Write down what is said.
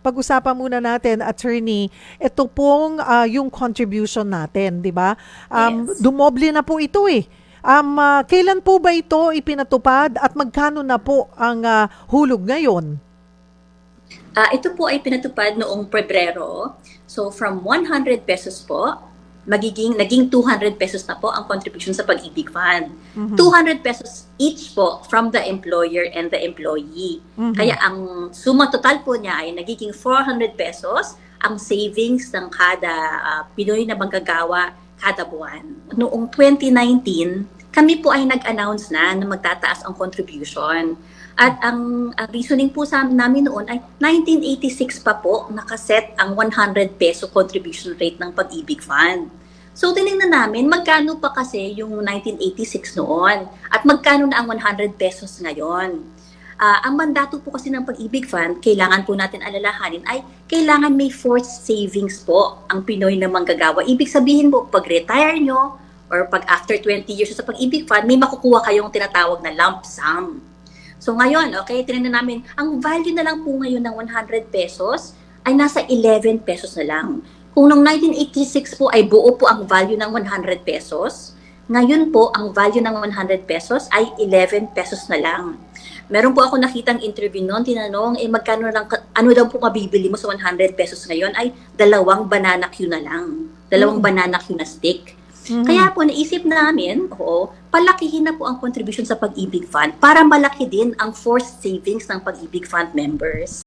Pag-usapan muna natin, attorney, ito pong ah, yung contribution natin, di ba? Um, Yes. Dumoble na po ito eh. Um, ah, kailan po ba ito ipinatupad at magkano na po ang ah, hulog ngayon? Ah, ito po ay pinatupad noong Pebrero. So from 100 pesos po, magiging naging 200 pesos na po ang contribution sa Pag-ibig Fund. Mhm. 200 pesos each po from the employer and the employee. Mhm. Kaya ang suma total po niya ay nagiging 400 pesos ang savings ng kada ah, Pinoy na manggagawa kada buwan. Noong 2019, kami po ay nag-announce na na magtataas ang contribution. At ang, reasoning po sa namin noon ay 1986 pa po nakaset ang 100 peso contribution rate ng Pag-ibig Fund. So tinignan namin magkano pa kasi yung 1986 noon at magkano na ang 100 pesos ngayon. Ah, ang mandato po kasi ng Pag-ibig Fund, kailangan po natin alalahanin ay kailangan may forced savings po ang Pinoy na manggagawa. Ibig sabihin po, pag retire nyo or pag after 20 years sa Pag-ibig Fund, may makukuha kayong tinatawag na lump sum. So ngayon, okay, tinignan namin, ang value na lang po ngayon ng 100 pesos ay nasa 11 pesos na lang. Kung noong 1986 po ay buo po ang value ng 100 pesos, ngayon po ang value ng 100 pesos ay 11 pesos na lang. Meron po ako nakitang interview noon, tinanong, eh magkano lang, ano daw po mabibili mo sa 100 pesos ngayon ay dalawang banana Q na lang. Dalawang Mm. banana Q na stick. Mhm. Kaya po naisip namin, oo, palakihin na po ang contribution sa Pag-ibig Fund para malaki din ang forced savings ng Pag-ibig Fund members.